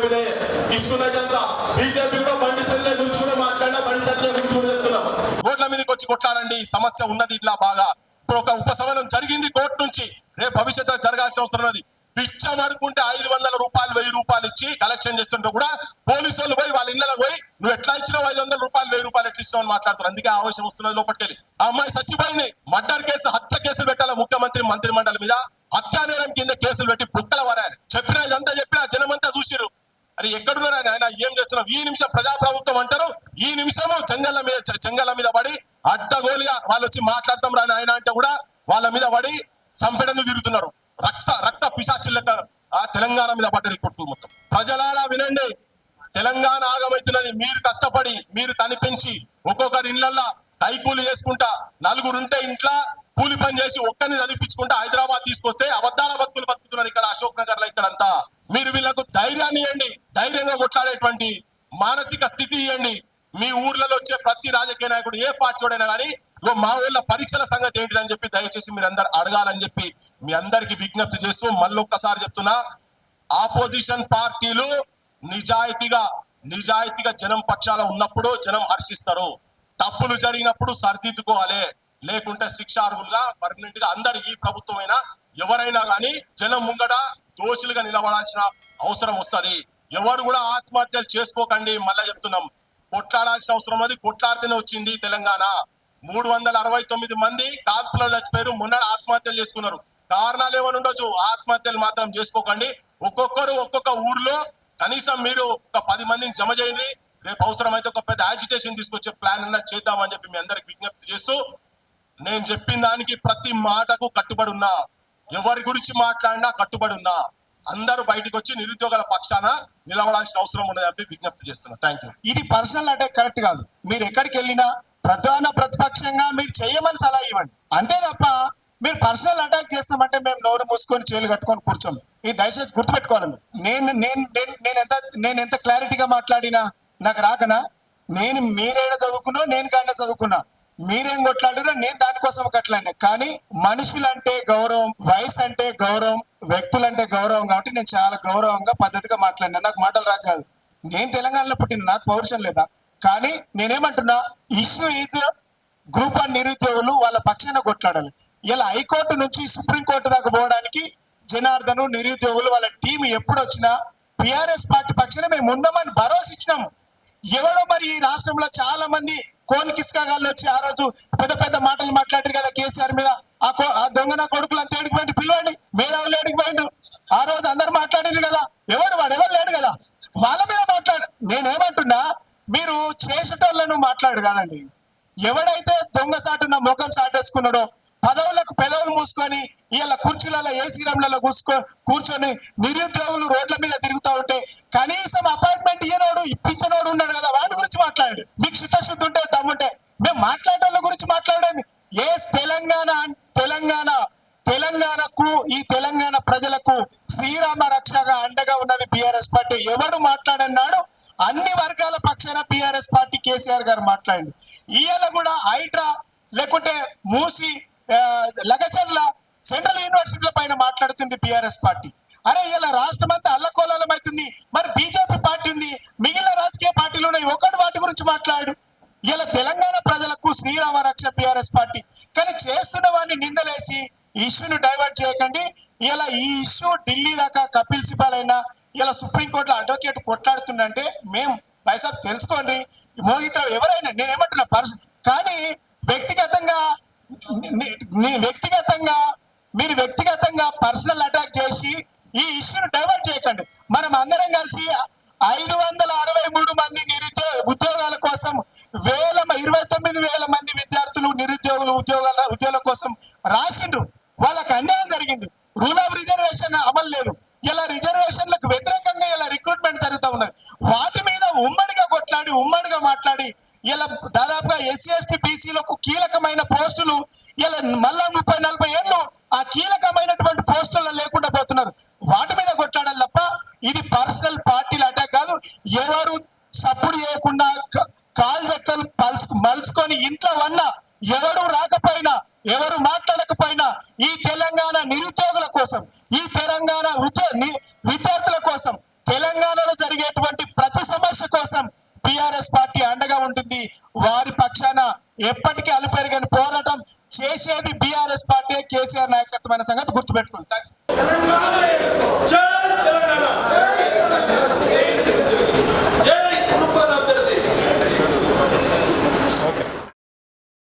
ఓడినే బీజేపీలో బండి మాట్లాడినా బండి చెప్తున్నాం. మీదకి వచ్చి కొట్లాడండి. సమస్య ఉన్నది ఇట్లా బాగా. ఇప్పుడు ఒక ఉపశమనం జరిగింది కోర్టు నుంచి. రేపు భవిష్యత్తు జరగాల్సిన అవసరం ఉన్నది. పిచ్చ అనుకుంటే ఐదు వందల రూపాయలు వెయ్యి రూపాయలు ఇచ్చి కలెక్షన్ చేస్తుంటే కూడా పోలీసు వాళ్ళు పోయి వాళ్ళ ఇళ్ళలో పోయి నువ్వు ఎట్లా ఇచ్చినావు ఐదు వందల రూపాయలు వెయ్యి రూపాయలు ఎట్లా ఇచ్చినావు అని మాట్లాడుతారు అందుకే ఆవేశం వస్తున్నది లోపలికి ఆ అమ్మాయి చచ్చిపోయింది. మర్డర్ కేసు హత్య కేసులు పెట్టాలి ముఖ్యమంత్రి మంత్రి మండలి మీద? హత్యానేరం కింద కేసులు పెట్టి చేస్తున్నాం ఈ నిమిషం ప్రజాప్రభుత్వం అంటారు. ఈ నిమిషము చెంగళ్ళ మీద చెంగళ్ళ మీద పడి అడ్డగోలుగా వాళ్ళు వచ్చి మాట్లాడతాం రాని ఆయన అంటే కూడా వాళ్ళ మీద పడి సంపెడను తిరుగుతున్నారు. రక్త రక్త పిశాచులక ఆ తెలంగాణ మీద పడ్డారు ఇప్పుడు మొత్తం. ప్రజలారా వినండి. తెలంగాణ ఆగమైతున్నది మీరు కష్టపడి మీరు తనిపించి ఒక్కొక్కరి ఇళ్ళల్లో కైకూలు చేసుకుంటా నలుగురుంటే ఇంట్లో కూలి పని చేసి ఒక్కరిని చదివించుకుంటా హైదరాబాద్ తీసుకొస్తే నాయకుడు కానీ ఇగో మా ఊళ్ళ పరీక్షల సంగతి ఏంటిదని చెప్పి దయచేసి మీరు అందరు అడగాలని చెప్పి మీ అందరికి విజ్ఞప్తి చేస్తూ మళ్ళీ ఒక్కసారి చెప్తున్నా. ఆపోజిషన్ పార్టీలు నిజాయితీగా నిజాయితీగా జనం పక్షాల ఉన్నప్పుడు జనం హర్షిస్తారు. తప్పులు జరిగినప్పుడు సరిదిద్దుకోవాలి. లేకుంటే శిక్షార్హులుగా పర్మనెంట్గా అందరు ఈ ప్రభుత్వమైనా ఎవరైనా కానీ జనం ముంగట దోషులుగా నిలబడాల్సిన అవసరం వస్తుంది. ఎవరు కూడా ఆత్మహత్యలు చేసుకోకండి మళ్ళా చెప్తున్నాం. కొట్లాడాల్సిన అవసరం అది. కొట్లాడితేనే వచ్చింది తెలంగాణ. మూడు వందల అరవై తొమ్మిది మంది కాల్పులో చచ్చిపోయారు. మొన్న ఆత్మహత్యలు చేసుకున్నారు. కారణాలు ఏమైనా ఉండొచ్చు? ఆత్మహత్యలు మాత్రం చేసుకోకండి. ఒక్కొక్కరు ఒక్కొక్క ఊర్లో కనీసం మీరు ఒక పది మందిని జమ చేయండి. రేపు అవసరమైతే ఒక పెద్ద యాజిటేషన్ తీసుకొచ్చే ప్లాన్ అన్నా చేద్దామని చెప్పి మీ అందరికి విజ్ఞప్తి చేస్తూ నేను చెప్పిన దానికి ప్రతి మాటకు కట్టుబడి ఉన్నా. ఎవరి గురించి మాట్లాడినా కట్టుబడి ఉన్నా. అందరూ బయటకు వచ్చి నిరుద్యోగుల పక్షాన నిలబడాల్సిన అవసరం ఉన్నది అని విజ్ఞప్తి చేస్తున్నా. థ్యాంక్ యూ ఇది పర్సనల్ అటాక్ కరెక్ట్ కాదు. మీరు ఎక్కడికి వెళ్ళినా ప్రధాన ప్రతిపక్షంగా మీరు చేయమని సలహా ఇవ్వండి. అంతే తప్ప మీరు పర్సనల్ అటాక్ చేస్తామంటే మేము నోరు మూసుకొని చేలు కట్టుకొని కూర్చోం ఇది దయచేసి గుర్తుపెట్టుకోవాలి నేను నేను నేను నేను ఎంత నేను ఎంత క్లారిటీగా మాట్లాడినా నాకు రాకనా? నేను మీరేడ చదువుకున్నా నేను కాడ చదువుకున్నా. మీరేం కొట్లాడినా నేను దానికోసం కొట్లాడినా. కానీ మనుషులంటే గౌరవం వయసు అంటే గౌరవం వ్యక్తులంటే గౌరవం కాబట్టి నేను చాలా గౌరవంగా పద్ధతిగా మాట్లాడినా. నాకు మాటలు రాక కాదు. నేను తెలంగాణలో పుట్టిన నాకు పౌరుషం లేదా? కానీ నేనేమంటున్నా ఇష్యూ ఈజ్ గ్రూప్ ఆఫ్ నిరుద్యోగులు వాళ్ళ పక్షాన కొట్లాడాలి. ఇలా హైకోర్టు నుంచి సుప్రీంకోర్టు దాకా పోవడానికి జనార్దను నిరుద్యోగులు వాళ్ళ టీం ఎప్పుడు వచ్చినా పిఆర్ఎస్ పార్టీ పక్షాన మేము ఉన్నామని భరోసా ఇచ్చినాము ఎవడో మరి ఈ రాష్ట్రంలో చాలా మంది కోన్ కిస్కాగాళ్ళు వచ్చి ఆ రోజు పెద్ద పెద్ద మాటలు మాట్లాడారు కదా కేసీఆర్ మీద. ఆ కో- ఆ దొంగ నా కొడుకులు అంతా ఏడికి పిల్లవాడిని మేధావులు ఏడికి పోయిండు ఆ రోజు అందరు మాట్లాడారు కదా. ఎవడు వాడు? ఎవరు లేడు కదా? వాళ్ళ మీద మాట్లాడు నేనేమంటున్నా మీరు చేసేటోళ్ళను మాట్లాడు కాదండి. ఎవడైతే దొంగ సాటున ముఖం సాటేసుకున్నాడో పదవులకు పెదవులు మూసుకొని ఇలా కుర్చీలలో ఏసీ రంలలో కూర్చుకో కూర్చొని నిరుద్యోగులు రోడ్ల మీద తిరుగుతూ ఉంటే కనీసం అపాయింట్మెంట్ ఇయ్యనోడు ఇప్పించనోడు ఉన్నాడు కదా వాడి గురించి మాట్లాడు మీకు చిత్తశుద్ధి ఉంటే దమ్ముంటే మేము మాట్లాడే గురించి మాట్లాడేది ఏ తెలంగాణ తెలంగాణ తెలంగాణకు ఈ తెలంగాణ ప్రజలకు శ్రీరామ రక్షగా అండగా ఉన్నది బీఆర్ఎస్ పార్టీ. ఎవడు మాట్లాడన్నాడు అన్ని వర్గాల పక్షాన బీఆర్ఎస్ పార్టీ కేసీఆర్ గారు మాట్లాడండి. ఇవాళ కూడా హైడ్రా లేకుంటే మూసి లగచర్ల సెంట్రల్ యూనివర్సిటీల పైన మాట్లాడుతుంది బీఆర్ఎస్ పార్టీ. అరే ఇలా రాష్ట్రం అంతా కపిల్ సిబాల్ అయినా ఇలా సుప్రీంకోర్టులో అడ్వకేట్ కొట్లాడుతుందంటే మేము పైసా తెలుసుకోండి. మోహితరావు ఎవరైనా నేనేమంటున్నా పర్స కానీ వ్యక్తిగతంగా నీ వ్యక్తిగతంగా మీరు వ్యక్తిగతంగా పర్సనల్ అటాక్ చేసి ఈ ఇష్యూను డైవర్ట్ చేయకండి. మనం అందరం కలిసి ఐదు వందల అరవై మూడు మంది నిరుద్యోగ ఉద్యోగాల కోసం వేల ఇరవై తొమ్మిది వేల మంది విద్యార్థులు నిరుద్యోగులు ఉద్యోగాల ఉద్యోగాల కోసం రాసిండ్రు. వాళ్ళకి అన్యాయం జరిగింది. రూల్ ఆఫ్ రిజర్వేషన్ అమలు లేదు. మాట్లాడి ఇలా దాదాపుగా ఎస్సీ ఎస్టీ బీసీలకు కీలకమైన పోస్టులు ఇలా మళ్ళా ముప్పై నలభై ఏళ్ళు ఆ కీలకమైనటువంటి పోస్టులు లేకుండా పోతున్నారు. వాటి మీద కొట్లాడాలి తప్ప ఇది పర్సనల్ పార్టీల అటాక్ కాదు. ఎవరు సప్పుడు చేయకుండా క- కాల్ చెక్కలు మలుచుకొని ఇంట్లో వన్నా ఎవరు రాకపోయినా ఎవరు మాట్లాడకపోయినా ఈ తెలంగాణ నిరుద్యోగుల కోసం ఈ తెలంగాణ ఎప్పటికీ అలుపెరగని పోరాటం చేసేది బీఆర్ఎస్ పార్టీ కేసీఆర్ నాయకత్వమైన సంగతి గుర్తుపెట్టుకుంటారు